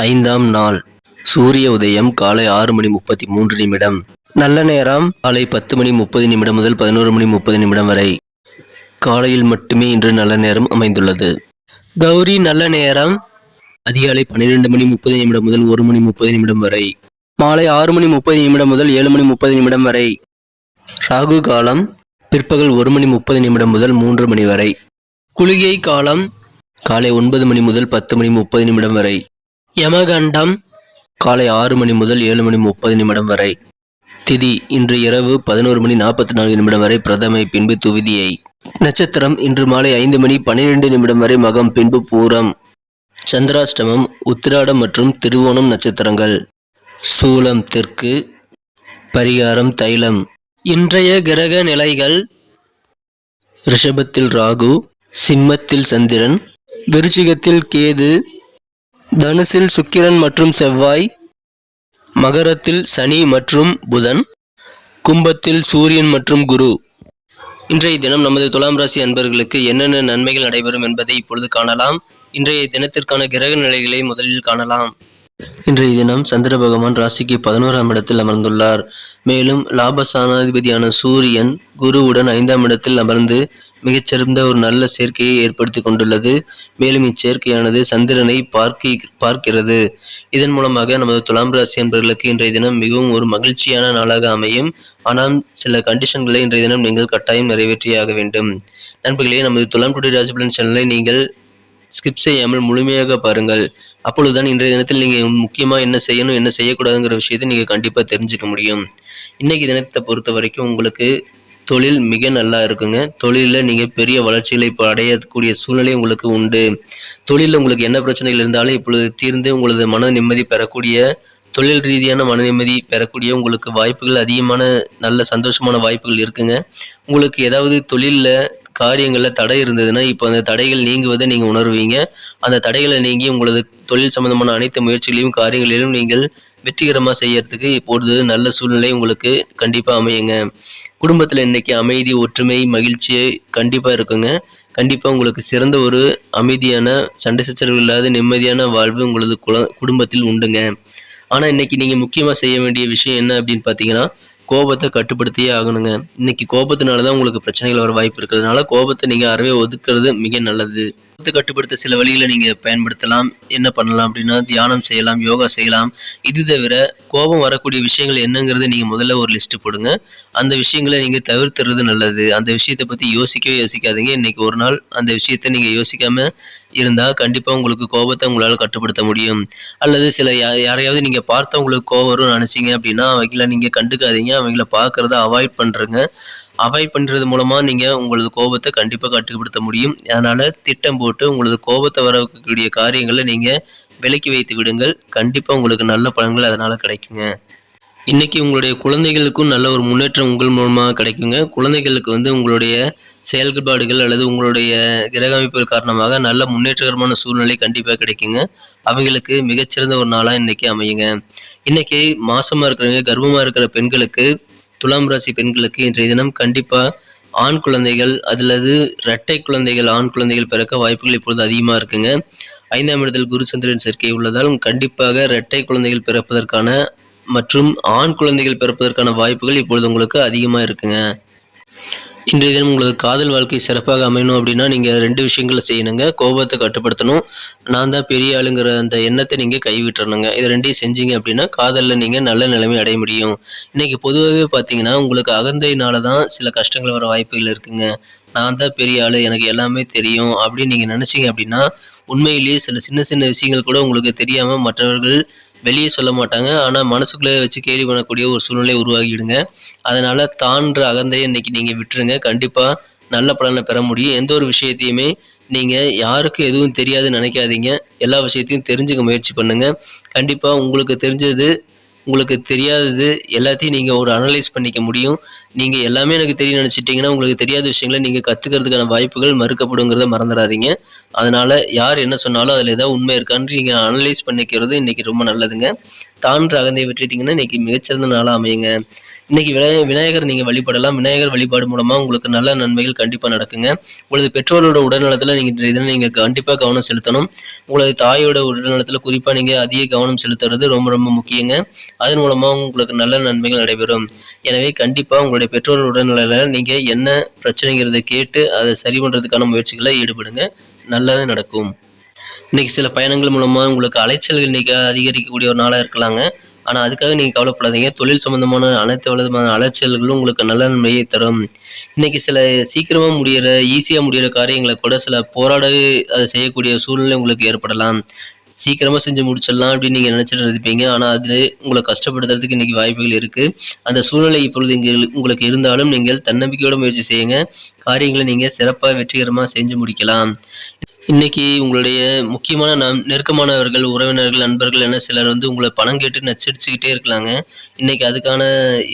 ஐந்தாம் நாள் சூரிய உதயம் காலை ஆறு மணி முப்பத்தி மூன்று நிமிடம். நல்ல நேரம் காலை பத்து மணி முப்பது நிமிடம் முதல் பதினோரு மணி முப்பது நிமிடம் வரை. காலையில் மட்டுமே இன்று நல்ல நேரம் அமைந்துள்ளது. கௌரி நல்ல நேரம். அதிகாலை பன்னிரெண்டு மணி முப்பது நிமிடம் முதல் ஒரு மணி முப்பது நிமிடம் வரை. மாலை ஆறு மணி முப்பது நிமிடம் முதல் ஏழு மணி முப்பது நிமிடம் வரை. ராகு காலம் பிற்பகல் ஒரு மணி முப்பது நிமிடம் முதல் மூன்று மணி வரை. குளிகை காலம் காலை ஒன்பது மணி முதல் பத்து மணி முப்பது நிமிடம் வரை. யமகண்டம். காலை ஆறு மணி முதல் ஏழு மணி முப்பது நிமிடம் வரை. திதி இன்று இரவு பதினோரு மணி நாற்பத்தி நான்கு நிமிடம் வரை பிரதமை பின்பு துவிதியை. நட்சத்திரம் இன்று மாலை ஐந்து மணி பன்னிரெண்டு நிமிடம் வரை மகம் பின்பு பூரம். சந்திராஷ்டமம் உத்திராடம் மற்றும் திருவோணம் நட்சத்திரங்கள். சூலம் தெற்கு. பரிகாரம் தைலம். இன்றைய கிரக நிலைகள். ரிஷபத்தில் ராகு சிம்மத்தில் சந்திரன் விருச்சிகத்தில் கேது தனுசில் சுக்கிரன் மற்றும் செவ்வாய் மகரத்தில் சனி மற்றும் புதன் கும்பத்தில் சூரியன் மற்றும் குரு. இன்றைய தினம் நமது துலாம் ராசி அன்பர்களுக்கு என்னென்ன நன்மைகள் நடைபெறும் என்பதை இப்பொழுது காணலாம். இன்றைய தினத்திற்கான கிரக நிலைகளை முதலில் காணலாம். இன்றைய தினம் சந்திர பகவான் ராசிக்கு பதினோராம் இடத்தில் அமர்ந்துள்ளார். மேலும் லாபசானாதிபதியான சூரியன் குருவுடன் ஐந்தாம் இடத்தில் அமர்ந்து மிகச்சிறந்த ஒரு நல்ல சேர்க்கையை ஏற்படுத்தி கொண்டுள்ளது. மேலும் இச்சேர்க்கையானது சந்திரனை பார்க்க பார்க்கிறது. இதன் மூலமாக நமது துலாம் ராசி என்பவர்களுக்கு இன்றைய தினம் மிகவும் ஒரு மகிழ்ச்சியான நாளாக அமையும். ஆனால் சில கண்டிஷன்களை இன்றைய தினம் நீங்கள் கட்டாயம் நிறைவேற்றியாக வேண்டும். நண்பர்களே நமது துலாம் டுடே ராசி சேனலை நீங்கள் ஸ்கிப் செய்யாமல் முழுமையாக பாருங்கள். அப்பொழுதுதான் இன்றைய தினத்தில் நீங்கள் முக்கியமாக என்ன செய்யணும் என்ன செய்யக்கூடாதுங்கிற விஷயத்தை நீங்கள் கண்டிப்பாக தெரிஞ்சுக்க முடியும். இன்றைக்கி தினத்தை பொறுத்த வரைக்கும் உங்களுக்கு தொழில் மிக நல்லா இருக்குங்க. தொழிலில் நீங்கள் பெரிய வளர்ச்சிகளை இப்போ அடையக்கூடிய சூழ்நிலை உங்களுக்கு உண்டு. தொழிலில் உங்களுக்கு என்ன பிரச்சனைகள் இருந்தாலும் இப்பொழுது தீர்ந்து உங்களது மன நிம்மதி பெறக்கூடிய தொழில் ரீதியான மன நிம்மதி பெறக்கூடிய உங்களுக்கு வாய்ப்புகள் அதிகமான நல்ல சந்தோஷமான வாய்ப்புகள் இருக்குங்க. உங்களுக்கு ஏதாவது தொழிலில் காரியங்களில் தடை இருந்ததுன்னா இப்போ அந்த தடைகள் நீங்குவதை நீங்கள் உணர்வீங்க. அந்த தடைகளை நீங்கி உங்களது தொழில் சம்பந்தமான அனைத்து முயற்சிகளையும் காரியங்களிலும் நீங்கள் வெற்றிகரமாக செய்யறதுக்கு இப்பொழுது நல்ல சூழ்நிலை உங்களுக்கு கண்டிப்பாக அமையுங்க. குடும்பத்தில் இன்னைக்கு அமைதி ஒற்றுமை மகிழ்ச்சி கண்டிப்பாக இருக்குங்க. கண்டிப்பாக உங்களுக்கு சிறந்த ஒரு அமைதியான சண்டை சச்சரவு இல்லாத நிம்மதியான வாழ்வு உங்களது குல குடும்பத்தில் உண்டுங்க. ஆனால் இன்னைக்கு நீங்கள் முக்கியமாக செய்ய வேண்டிய விஷயம் என்ன அப்படின்னு பார்த்தீங்கன்னா கோபத்தை கட்டுப்படுத்தியே ஆகணுங்க. இன்னைக்கு கோபத்தினால தான் உங்களுக்கு பிரச்சனைகள் வர வாய்ப்பு இருக்கிறதுனால கோபத்தை நீங்கள் அறவே ஒதுக்குறது மிக நல்லது. கோபத்தை கட்டுப்படுத்த சில வழிகளை நீங்கள் பயன்படுத்தலாம். என்ன பண்ணலாம் அப்படின்னா தியானம் செய்யலாம் யோகா செய்யலாம். இது தவிர கோபம் வரக்கூடிய விஷயங்கள் என்னங்கிறத நீங்கள் முதல்ல ஒரு லிஸ்ட்டு போடுங்க. அந்த விஷயங்களை நீங்கள் தவிர்த்துறது நல்லது. அந்த விஷயத்தை பற்றி யோசிக்கவே யோசிக்காதீங்க. இன்னைக்கு ஒரு நாள் அந்த விஷயத்தை நீங்கள் யோசிக்காமல் இருந்தால் கண்டிப்பாக உங்களுக்கு கோபத்தை உங்களால் கட்டுப்படுத்த முடியும். அல்லது சில யா- யாரையாவது நீங்கள் பார்த்தா உங்களுக்கு கோபம் வரும்னு நினச்சிங்க அப்படின்னா அவங்கள நீங்கள் கண்டுக்காதீங்க. அவங்கள பார்க்குறத அவாய்ட் பண்ணுறங்க அவாய்ட் பண்ணுறது மூலமாக நீங்கள் உங்களது கோபத்தை கண்டிப்பாக கட்டுப்படுத்த முடியும். அதனால் திட்டம் போட்டு உங்களது கோபத்தை வரக்கூடிய காரியங்களை நீங்கள் விலக்கி வைத்து விடுங்கள். கண்டிப்பாக உங்களுக்கு நல்ல பலன்கள் அதனால் கிடைக்குங்க. இன்றைக்கி உங்களுடைய குழந்தைகளுக்கும் நல்ல ஒரு முன்னேற்றம் உங்கள் மூலமாக கிடைக்குங்க. குழந்தைகளுக்கு வந்து உங்களுடைய செயல்பாடுகள் அல்லது உங்களுடைய கிரக அமைப்புகள் காரணமாக நல்ல முன்னேற்றகரமான சூழ்நிலை கண்டிப்பாக கிடைக்குங்க. அவங்களுக்கு மிகச்சிறந்த ஒரு நாளாக இன்னைக்கு அமையுங்க. இன்னைக்கு மாசமா இருக்கிறவங்க கர்ப்பமாக இருக்கிற பெண்களுக்கு துலாம் ராசி பெண்களுக்கு இன்றைய தினம் கண்டிப்பாக ஆண் குழந்தைகள் அல்லது இரட்டை குழந்தைகள் ஆண் குழந்தைகள் பிறக்க வாய்ப்புகள் இப்பொழுது அதிகமாக இருக்குங்க. ஐந்தாம் இடத்தில் குரு சந்திரன் சேர்க்கை உள்ளதால் கண்டிப்பாக இரட்டை குழந்தைகள் பிறப்பதற்கான மற்றும் ஆண் குழந்தைகள் பிறப்பதற்கான வாய்ப்புகள் இப்பொழுது உங்களுக்கு அதிகமாக இருக்குங்க. இன்றைய தினம் உங்களுக்கு காதல் வாழ்க்கை சிறப்பாக அமையணும் அப்படின்னா நீங்கள் ரெண்டு விஷயங்களை செய்யணுங்க. கோபத்தை கட்டுப்படுத்தணும். நான் தான் பெரிய ஆளுங்கிற அந்த எண்ணத்தை நீங்கள் கைவிட்டுறணுங்க. இது ரெண்டையும் செஞ்சீங்க அப்படின்னா காதலில் நீங்கள் நல்ல நிலைமை அடைய முடியும். இன்றைக்கி பொதுவாகவே பார்த்தீங்கன்னா உங்களுக்கு அகந்தையினால தான் சில கஷ்டங்கள் வர வாய்ப்புகள் இருக்குங்க. நான் தான் பெரிய ஆள் எனக்கு எல்லாமே தெரியும் அப்படின்னு நீங்கள் நினச்சிங்க அப்படின்னா உண்மையிலேயே சில சின்ன சின்ன விஷயங்கள் கூட உங்களுக்கு தெரியாமல் மற்றவர்கள் வெளியே சொல்ல மாட்டாங்க. ஆனால் மனசுக்குள்ளே வச்சு கேலி பண்ணக்கூடிய ஒரு சூழ்நிலை உருவாகிடுங்க. அதனால் தான்ற அகந்தையை இன்னைக்கு நீங்கள் விட்டுருங்க. கண்டிப்பாக நல்ல பலனை பெற முடியும். எந்த ஒரு விஷயத்தையுமே நீங்கள் யாருக்கும் எதுவும் தெரியாதுன்னு நினைக்காதீங்க. எல்லா விஷயத்தையும் தெரிஞ்சுக்க முயற்சி பண்ணுங்கள் கண்டிப்பாக உங்களுக்கு தெரிஞ்சது உங்களுக்கு தெரியாதது எல்லாத்தையும் நீங்கள் ஒரு அனலைஸ் பண்ணிக்க முடியும். நீங்கள் எல்லாமே எனக்கு தெரியும் நினச்சிட்டிங்கன்னா உங்களுக்கு தெரியாத விஷயங்களை நீங்கள் கற்றுக்கிறதுக்கான வாய்ப்புகள் மறுக்கப்படுங்கிறத மறந்துடாதீங்க. அதனால் யார் என்ன சொன்னாலும் அதில் ஏதாவது உண்மை இருக்கான்னு நீங்கள் அனலைஸ் பண்ணிக்கிறது இன்றைக்கி ரொம்ப நல்லதுங்க. தான்ற அகந்தையை விட்டுட்டிங்கன்னா இன்றைக்கி மிகச்சிறந்த நாளாக அமையுங்க. இன்றைக்கி விநாய விநாயகர் நீங்கள் வழிபடலாம். விநாயகர் வழிபாடு மூலமாக உங்களுக்கு நல்ல நன்மைகள் கண்டிப்பாக நடக்குங்க. உங்களது பெற்றோரோட உடல்நலத்தில் நீங்கள் இதில் நீங்கள் கண்டிப்பாக கவனம் செலுத்தணும். உங்களது தாயோட உடல்நலத்தில் குறிப்பாக நீங்கள் அதிக கவனம் செலுத்துறது ரொம்ப ரொம்ப முக்கியங்க. அதன் மூலமாக உங்களுக்கு நல்ல நன்மைகள் நடைபெறும். எனவே கண்டிப்பாக உங்களுடைய பெற்றோர் உடல்நிலையில் நீங்கள் என்ன பிரச்சனைங்கிறத கேட்டு அதை சரி பண்ணுறதுக்கான முயற்சிகளை ஈடுபடுங்க. நல்லது நடக்கும். இன்னைக்கு சில பயணங்கள் மூலமாக உங்களுக்கு அலைச்சல்கள் இன்னைக்கு அதிகரிக்கக்கூடிய ஒரு நாளாக இருக்கலாங்க. ஆனால் அதுக்காக நீங்கள் கவலைப்படாதீங்க. தொழில் சம்மந்தமான அனைத்து விதமான அலைச்சல்களும் உங்களுக்கு நல்ல நன்மையை தரும். இன்னைக்கு சில சீக்கிரமாக முடிகிற ஈஸியாக முடிகிற காரியங்களை கூட சில போராட அதை செய்யக்கூடிய சூழ்நிலை உங்களுக்கு ஏற்படலாம். சீக்கிரமாக செஞ்சு முடிச்சிடலாம் அப்படின்னு நீங்கள் நினச்சிட்டு இருப்பீங்க. ஆனால் அது உங்களை கஷ்டப்படுத்துறதுக்கு இன்றைக்கி வாய்ப்புகள் இருக்குது அந்த சூழ்நிலை இப்பொழுது இங்கே உங்களுக்கு இருந்தாலும் நீங்கள் தன்னம்பிக்கையோட முயற்சி செய்யுங்க. காரியங்களை நீங்கள் சிறப்பாக வெற்றிகரமாக செஞ்சு முடிக்கலாம். இன்னைக்கு உங்களுடைய முக்கியமான நம் நெருக்கமானவர்கள் உறவினர்கள் நண்பர்கள் என சிலர் வந்து உங்களை பணம் கேட்டு நச்சரிச்சுக்கிட்டே இருக்கலாங்க. இன்னைக்கு அதுக்கான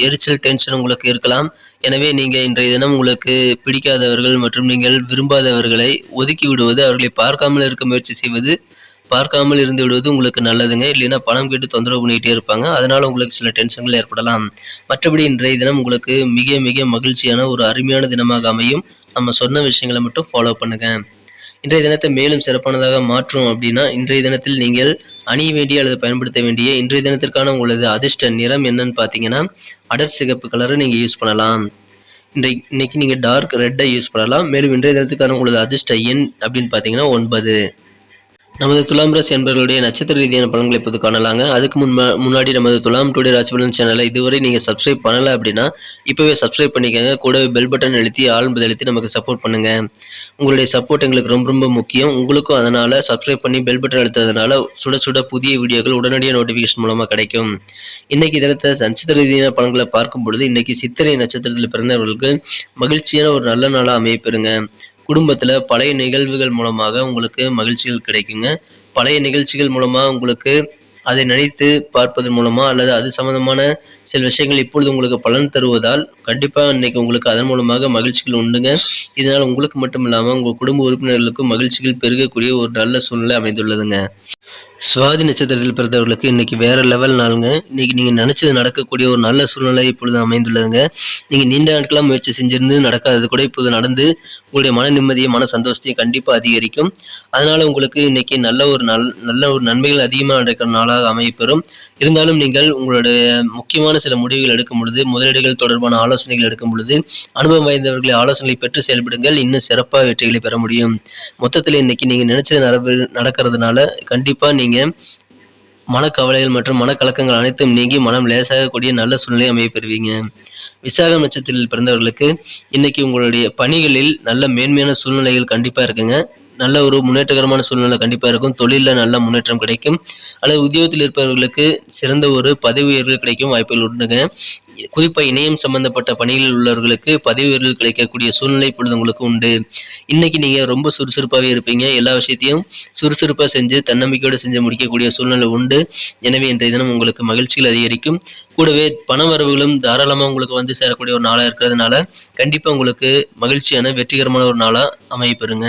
எரிச்சல் டென்ஷன் உங்களுக்கு இருக்கலாம். எனவே நீங்கள் இன்றைய தினம் உங்களுக்கு பிடிக்காதவர்கள் மற்றும் நீங்கள் விரும்பாதவர்களை ஒதுக்கி விடுவது அவர்களை பார்க்காமல் இருக்க முயற்சி செய்வது பார்க்காமல் இருந்து விடுவது உங்களுக்கு நல்லதுங்க. இல்லைன்னா பணம் கேட்டு தொந்தரவு பண்ணிக்கிட்டே இருப்பாங்க. அதனால் உங்களுக்கு சில டென்ஷன்கள் ஏற்படலாம். மற்றபடி இன்றைய தினம் உங்களுக்கு மிக மிக மகிழ்ச்சியான ஒரு அருமையான தினமாக அமையும். நம்ம சொன்ன விஷயங்களை மட்டும் ஃபாலோ பண்ணுங்கள் இன்றைய தினத்தை மேலும் சிறப்பானதாக மாற்றும் அப்படின்னா இன்றைய தினத்தில் நீங்கள் அணிய வேண்டிய அல்லது பயன்படுத்த வேண்டிய இன்றைய தினத்திற்கான உங்களது அதிர்ஷ்ட நிறம் என்னன்னு பார்த்தீங்கன்னா அடர் சிகப்பு கலரை நீங்கள் யூஸ் பண்ணலாம். இன்றைக்கு இன்னைக்கு நீங்கள் டார்க் ரெட்டை யூஸ் பண்ணலாம். மேலும் இன்றைய தினத்துக்கான உங்களது அதிர்ஷ்ட எண் அப்படின்னு பார்த்தீங்கன்னா ஒன்பது. நமது துலாம் ராசி என்பவர்களுடைய நட்சத்திர ரீதியான பலன்களை இப்போது காணலாங்க. அதுக்கு முன் முன்னாடி நமது துலாம் டுடே ராசி பலன் சேனலை இதுவரை நீங்கள் சப்ஸ்கிரைப் பண்ணலை அப்படின்னா இப்போவே சப்ஸ்கிரைப் பண்ணிக்கோங்க. கூடவே பெல் பட்டன் அழுத்தி ஆழ்ந்து அழுத்தி நமக்கு சப்போர்ட் பண்ணுங்க. உங்களுடைய சப்போர்ட் எங்களுக்கு ரொம்ப ரொம்ப முக்கியம். உங்களுக்கும் அதனால் சப்ஸ்கிரைப் பண்ணி பெல் பட்டன் அழுத்துறதுனால சுட சுட புதிய வீடியோக்கள் உடனடியாக நோட்டிஃபிகேஷன் மூலமாக கிடைக்கும். இன்னைக்கு தினத்தை நட்சத்திர ரீதியான பலன்களை பார்க்கும் பொழுது இன்னைக்கு சித்திரை நட்சத்திரத்தில் பிறந்தவர்களுக்கு மகிழ்ச்சியான ஒரு நல்ல நாளாக அமையப்பெறுங்க குடும்பத்தில் பழைய நிகழ்வுகள் மூலமாக உங்களுக்கு மகிழ்ச்சிகள் கிடைக்குங்க. பழைய நிகழ்ச்சிகள் மூலமாக உங்களுக்கு அதை நினைத்து பார்ப்பதன் மூலமாக அல்லது அது சம்பந்தமான சில விஷயங்கள் இப்பொழுது உங்களுக்கு பலன் தருவதால் கண்டிப்பாக இன்னைக்கு உங்களுக்கு அதன் மூலமாக மகிழ்ச்சிகள் உண்டுங்க. இதனால் உங்களுக்கு மட்டும் இல்லாமல் உங்கள் குடும்ப உறுப்பினர்களுக்கும் மகிழ்ச்சிகள் பெருகக்கூடிய ஒரு நல்ல சூழ்நிலை அமைந்துள்ளதுங்க. சுவாதி நட்சத்திரத்தில் பிறந்தவர்களுக்கு இன்னைக்கு வேற லெவல் நாளுங்க. இன்னைக்கு நீங்கள் நினச்சது நடக்கக்கூடிய ஒரு நல்ல சூழ்நிலை இப்பொழுது அமைந்துள்ளதுங்க. நீங்கள் நீண்ட நாட்களாக முயற்சி செஞ்சிருந்து நடக்காதது கூட இப்போது நடந்து உங்களுடைய மன நிம்மதியும் மன சந்தோஷத்தையும் கண்டிப்பாக அதிகரிக்கும். அதனால உங்களுக்கு இன்னைக்கு நல்ல ஒரு நல் நல்ல ஒரு நன்மைகள் அதிகமாக நடக்கிற நாளாக அமையப்பெறும். இருந்தாலும் நீங்கள் உங்களுடைய முக்கியமான சில முடிவுகள் எடுக்கும் பொழுது முதலீடுகள் தொடர்பான ஆலோசனைகள் எடுக்கும் பொழுது அனுபவம் வாய்ந்தவர்களை ஆலோசனைகளை பெற்று செயல்படுங்கள். இன்னும் சிறப்பாக வெற்றிகளை பெற முடியும். மொத்தத்தில் இன்னைக்கு நீங்கள் நினைச்சது நடப்பு நடக்கிறதுனால கண்டிப்பாக நீங்கள் மனக்கவலைகள் மற்றும் மனக்கலக்கங்கள் அனைத்தும் நீங்கி மனம் லேசாகக்கூடிய நல்ல சூழ்நிலை அமைய பெறுவீங்க. விசாகம் நட்சத்திரத்தில் பிறந்தவர்களுக்கு இன்னைக்கு உங்களுடைய பணிகளில் நல்ல மேன்மையான சூழ்நிலைகள் கண்டிப்பாக இருக்குங்க. நல்ல ஒரு முன்னேற்றகரமான சூழ்நிலை கண்டிப்பாக இருக்கும். தொழிலில் நல்ல முன்னேற்றம் கிடைக்கும். அல்லது உத்தியோகத்தில் இருப்பவர்களுக்கு சிறந்த ஒரு பதவி உயர்வு கிடைக்கும் வாய்ப்புகள் உண்டுங்க. குறிப்பாக இணையம் சம்பந்தப்பட்ட பணிகளில் உள்ளவர்களுக்கு பதவி உயர்வு கிடைக்கக்கூடிய சூழ்நிலை இப்பொழுது உங்களுக்கு உண்டு. இன்னைக்கு நீங்கள் ரொம்ப சுறுசுறுப்பாகவே இருப்பீங்க. எல்லா விஷயத்தையும் சுறுசுறுப்பாக செஞ்சு தன்னம்பிக்கையோடு செஞ்சு முடிக்கக்கூடிய சூழ்நிலை உண்டு. எனவே இன்றைய தினம் உங்களுக்கு மகிழ்ச்சிகள் அதிகரிக்கும். கூடவே பண வரவுகளும் தாராளமாக உங்களுக்கு வந்து சேரக்கூடிய ஒரு நாளாக இருக்கிறதுனால கண்டிப்பாக உங்களுக்கு மகிழ்ச்சியான வெற்றிகரமான ஒரு நாளாக அமையப்பெறுங்க